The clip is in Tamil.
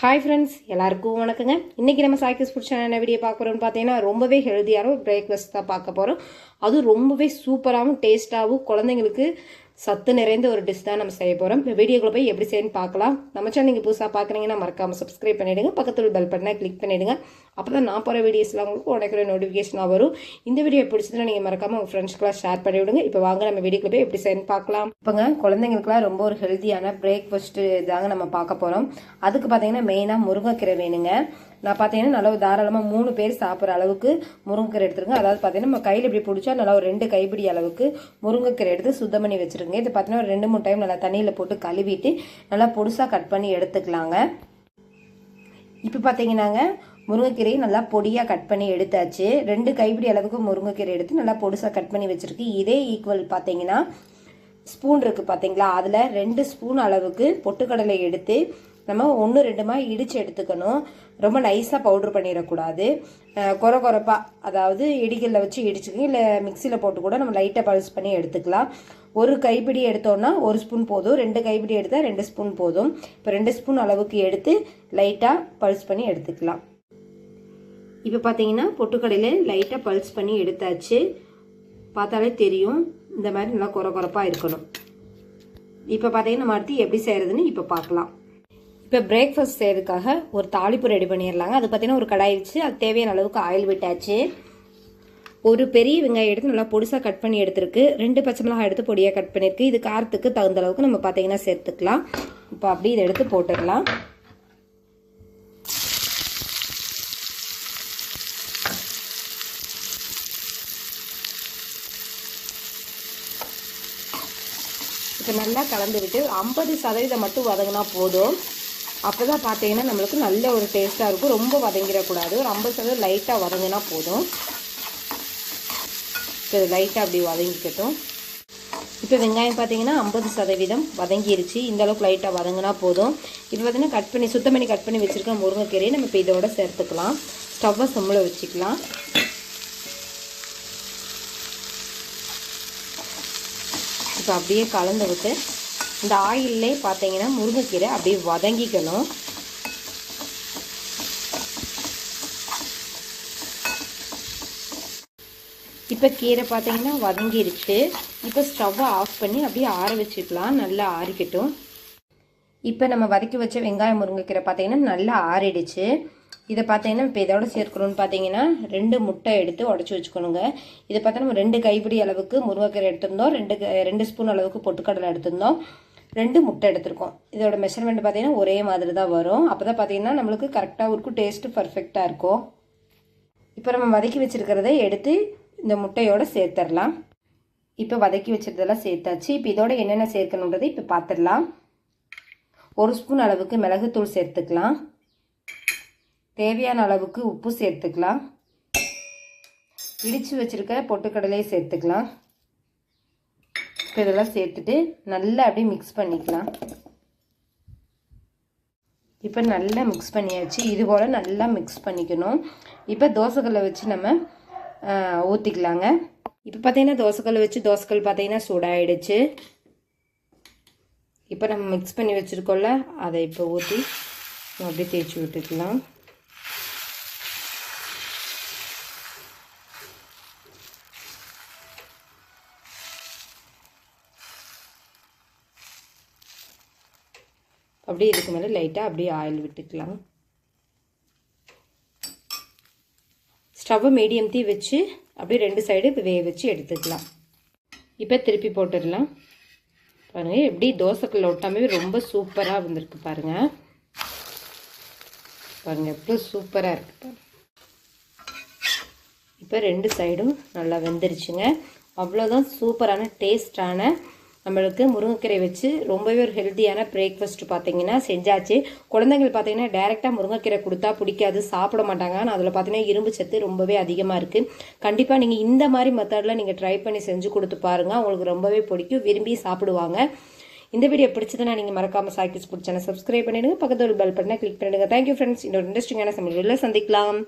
ஹாய் ஃப்ரெண்ட்ஸ் எல்லாருக்கும் வணக்கங்க. இன்றைக்கி நம்ம சாய்க்கிஸ் ஃபுட் சேனல் வீடியோ பார்க்குறோம்னு பார்த்தீங்கன்னா ரொம்பவே ஹெல்த்தியான ஒரு பிரேக்ஃபாஸ்ட் தான் பார்க்க போகிறோம் அதுவும் ரொம்பவே சூப்பராகவும் டேஸ்ட்டாகவும் குழந்தைங்களுக்கு சத்து நிறைந்த ஒரு டிஷ் தான் நம்ம செய்ய போகிறோம் இப்போ வீடியோக்குள்ள போய் எப்படி செய்யணும்னு பார்க்கலாம். நம்ம சேனல் நீங்கள் புதுசாக பார்க்குறீங்கன்னா மறக்காமல் சப்ஸ்கிரைப் பண்ணிவிடுங்க பக்கத்தில் பெல் பட்டனை கிளிக் பண்ணிவிடுங்க அப்போ தான் நான் போகிற வீடியோஸ்லாம் உங்களுக்கு உடனே நோட்டிஃபிகேஷனாக வரும். இந்த வீடியோ பிடிச்சதுன்னா நீங்கள் மறக்காமல் உங்கள் ஃப்ரெண்ட்ஸ்க்குலாம் ஷேர் பண்ணி விடுங்க. இப்போ வாங்க நம்ம வீடியோக்குள்ள போய் எப்படி செய்யணும்னு பார்க்கலாம். இப்போங்க குழந்தைங்களுக்குலாம் ரொம்ப ஒரு ஹெல்த்தியான பிரேக்ஃபாஸ்ட்டு தாங்க நம்ம பார்க்க போகிறோம் அதுக்கு பார்த்தீங்கன்னா மெயினாக முருங்கைக்கீரை வேணுங்க. நான் பார்த்தீங்கன்னா நல்லா தாராளமாக மூணு பேர் சாப்பிட்ற அளவுக்கு முருங்கைக்கீரை எடுத்துருங்க. அதாவது பார்த்தீங்கன்னா நம்ம கையில் இப்படி பிடிச்சா நல்லா ஒரு ரெண்டு கைப்பிடி அளவுக்கு முருங்கைக்கீரை எடுத்து சுத்தம் பண்ணி வச்சுருங்க. இது பார்த்தீங்கன்னா ஒரு ரெண்டு மூணு டைம் நல்லா தண்ணியில் போட்டு கழுவிட்டு நல்லா பொடுசாக கட் பண்ணி எடுத்துக்கலாங்க. இப்போ பார்த்தீங்கன்னாங்க முருங்கைக்கீரையை நல்லா பொடியாக கட் பண்ணி எடுத்தாச்சு. ரெண்டு கைப்பிடி அளவுக்கு முருங்கைக்கீரை எடுத்து நல்லா பொடுசாக கட் பண்ணி வச்சுருக்கு. இதே ஈக்குவல் பார்த்தீங்கன்னா ஸ்பூன் இருக்குது பார்த்தீங்களா அதில் ரெண்டு ஸ்பூன் அளவுக்கு பொட்டுக்கடலை எடுத்து நம்ம ஒன்று ரெண்டுமா இடித்து எடுத்துக்கணும். ரொம்ப நைஸாக பவுட்ரு பண்ணிடக்கூடாது. குறை குறைப்பாக அதாவது இடிகளில் வச்சு இடிச்சுக்கணும். இல்லை மிக்சியில் போட்டு கூட நம்ம லைட்டாக பல்ஸ் பண்ணி எடுத்துக்கலாம். ஒரு கைப்பிடி எடுத்தோன்னா ஒரு ஸ்பூன் போதும். ரெண்டு கைப்பிடி எடுத்தால் ரெண்டு ஸ்பூன் போதும். இப்போ ரெண்டு ஸ்பூன் அளவுக்கு எடுத்து லைட்டாக பல்ஸ் பண்ணி எடுத்துக்கலாம். இப்போ பார்த்தீங்கன்னா பொட்டுக்கடையில் லைட்டாக பல்ஸ் பண்ணி எடுத்தாச்சு. பார்த்தாலே தெரியும். இந்த மாதிரி நல்லா குறை குறைப்பாக இருக்கணும். இப்போ பார்த்தீங்கன்னா நம்ம அடுத்து எப்படி செய்கிறதுன்னு இப்போ பார்க்கலாம். இப்போ பிரேக்ஃபாஸ்ட் செய்யறதுக்காக ஒரு தாளிப்பு ரெடி பண்ணிடலாங்க. அது பார்த்தீங்கன்னா ஒரு கடாய் வச்சு அது தேவையான அளவுக்கு ஆயில் விட்டாச்சு. ஒரு பெரிய வெங்காயம் எடுத்து நல்லா பொடிசாக கட் பண்ணி எடுத்துருக்கு. ரெண்டு பச்சை மிளகாய் எடுத்து பொடியாக கட் பண்ணியிருக்கு இது காரத்துக்கு தகுந்த அளவுக்கு நம்ம பார்த்தீங்கன்னா சேர்த்துக்கலாம். இப்போ அப்படி இதை எடுத்து போட்டுடலாம். இப்போ நல்லா கலந்து விட்டு ஐம்பது சதவீதம் மட்டும் வதங்கினா போதும். அப்போ தான் பார்த்தீங்கன்னா நம்மளுக்கு நல்ல ஒரு டேஸ்ட்டாக இருக்கும். ரொம்ப வதங்கிடக்கூடாது. ஒரு ஐம்பது சதவீதம் லைட்டாக வதங்கினா போதும். இப்போ லைட்டாக அப்படி வதங்கிக்கட்டும். இப்போ வெங்காயம் பார்த்தீங்கன்னா ஐம்பது சதவீதம் வதங்கிருச்சு. இந்த அளவுக்கு லைட்டாக வதங்கினா போதும். இது பார்த்தீங்கன்னா கட் பண்ணி சுத்தம் பண்ணி கட் பண்ணி வச்சுருக்க முருங்கைக்கீரையை நம்ம இப்போ இதோட சேர்த்துக்கலாம். ஸ்டவ்வை சிம்மில் வச்சுக்கலாம். இப்போ அப்படியே கலந்து விட்டு இந்த ஆயிலே பார்த்தீங்கன்னா முருங்கைக்கீரை அப்படியே வதங்கிக்கணும். இப்போ கீரை பார்த்தீங்கன்னா வதங்கிருச்சு. இப்போ ஸ்டவ்வை ஆஃப் பண்ணி அப்படியே ஆற வச்சுக்கலாம். நல்லா ஆறிக்கட்டும். இப்போ நம்ம வதக்கி வச்ச வெங்காயம் முருங்கைக்கீரை பார்த்தீங்கன்னா நல்லா ஆறிடுச்சு. இதை பார்த்தீங்கன்னா இப்போ இதோட சேர்க்கணும்னு பார்த்தீங்கன்னா ரெண்டு முட்டை எடுத்து உடச்சி வச்சுக்கணுங்க. இதை பார்த்தா நம்ம ரெண்டு கைப்பிடி அளவுக்கு முருங்கைக்கீரை எடுத்திருந்தோம். ரெண்டு ரெண்டு ஸ்பூன் அளவுக்கு பொட்டுக்கடலை எடுத்திருந்தோம். ரெண்டு முட்டை எடுத்திருக்கோம். இதோட மெஷர்மெண்ட் பார்த்தீங்கன்னா ஒரே மாதிரி தான் வரும். அப்போ தான் பார்த்தீங்கன்னா நம்மளுக்கு கரெக்டாக இருக்கும் டேஸ்ட்டு பர்ஃபெக்டாக இருக்கும். இப்போ நம்ம வதக்கி வச்சுருக்கிறத எடுத்து இந்த முட்டையோடு சேர்த்துடலாம் இப்போ வதக்கி வச்சுருந்ததெல்லாம் சேர்த்தாச்சு. இப்போ இதோட என்னென்ன சேர்க்கணுன்றதை இப்போ பார்த்துடலாம் ஒரு ஸ்பூன் அளவுக்கு மிளகுத்தூள் சேர்த்துக்கலாம். தேவையான அளவுக்கு உப்பு சேர்த்துக்கலாம். இடித்து வச்சுருக்க பொட்டுக்கடலையை சேர்த்துக்கலாம். இப்போ இதெல்லாம் சேர்த்துட்டு நல்லா அப்படியே மிக்ஸ் பண்ணிக்கலாம். இப்போ நல்லா மிக்ஸ் பண்ணியாச்சு. இது போல் நல்லா மிக்ஸ் பண்ணிக்கணும். இப்போ தோசைக்கல்லை வச்சு நம்ம ஊற்றிக்கலாங்க இப்போ பார்த்தீங்கன்னா தோசைக்கல் வச்சு தோசைக்கல் பார்த்தீங்கன்னா சூடாகிடுச்சு இப்போ நம்ம மிக்ஸ் பண்ணி வச்சுருக்கோம்ல அதை இப்போ ஊற்றி அப்படியே தேய்ச்சி விட்டுக்கலாம். அப்படியே இதுக்கு மேலே லைட்டாக அப்படியே ஆயில் விட்டுக்கலாம். ஸ்டவ் மீடியம் தீ வச்சு அப்படியே ரெண்டு சைடு இப்போ வேக வச்சு எடுத்துக்கலாம். இப்போ திருப்பி போட்டுடலாம். பாருங்கள் எப்படி தோசைக்கல்ல ஒட்டாமே ரொம்ப சூப்பராக வந்திருக்கு பாருங்கள் பாருங்கள் எவ்வளோ சூப்பராக இருக்குது இப்போ ரெண்டு சைடும் நல்லா வெந்துருச்சுங்க. அவ்வளோதான் சூப்பரான டேஸ்டான நம்மளுக்கு முருங்கைக்கீரை வச்சு ரொம்பவே ஒரு ஹெல்த்தியான பிரேக்ஃபாஸ்ட் பார்த்தீங்கன்னா செஞ்சாச்சு. குழந்தைங்கள் பார்த்தீங்கன்னா டேரெக்டாக முருங்கைக்கீரை கொடுத்தா பிடிக்காது சாப்பிட மாட்டாங்க. ஆனால் அதில் பார்த்தீங்கன்னா இரும்பு சத்து ரொம்பவே அதிகமாக இருக்குது கண்டிப்பாக நீங்கள் இந்த மாதிரி மெத்தடில் நீங்கள் ட்ரை பண்ணி செஞ்சு கொடுத்து பாருங்கள் அவங்களுக்கு ரொம்பவே பிடிக்கும். விரும்பி சாப்பிடுவாங்க. இந்த வீடியோ பிடிச்சதுன்னா நீங்கள் மறக்காமல் சாக்கிஸ் பிடிச்சான சப்ஸ்கிரைப் பண்ணிடுங்க. பக்கத்தில் பெல் பட்டனை கிளிக் பண்ணிடுங்க. தேங்க்யூ ஃப்ரெண்ட்ஸ் இன்னொரு இன்ட்ரெஸ்டிங்கான சமையலில் சந்திக்கலாம்.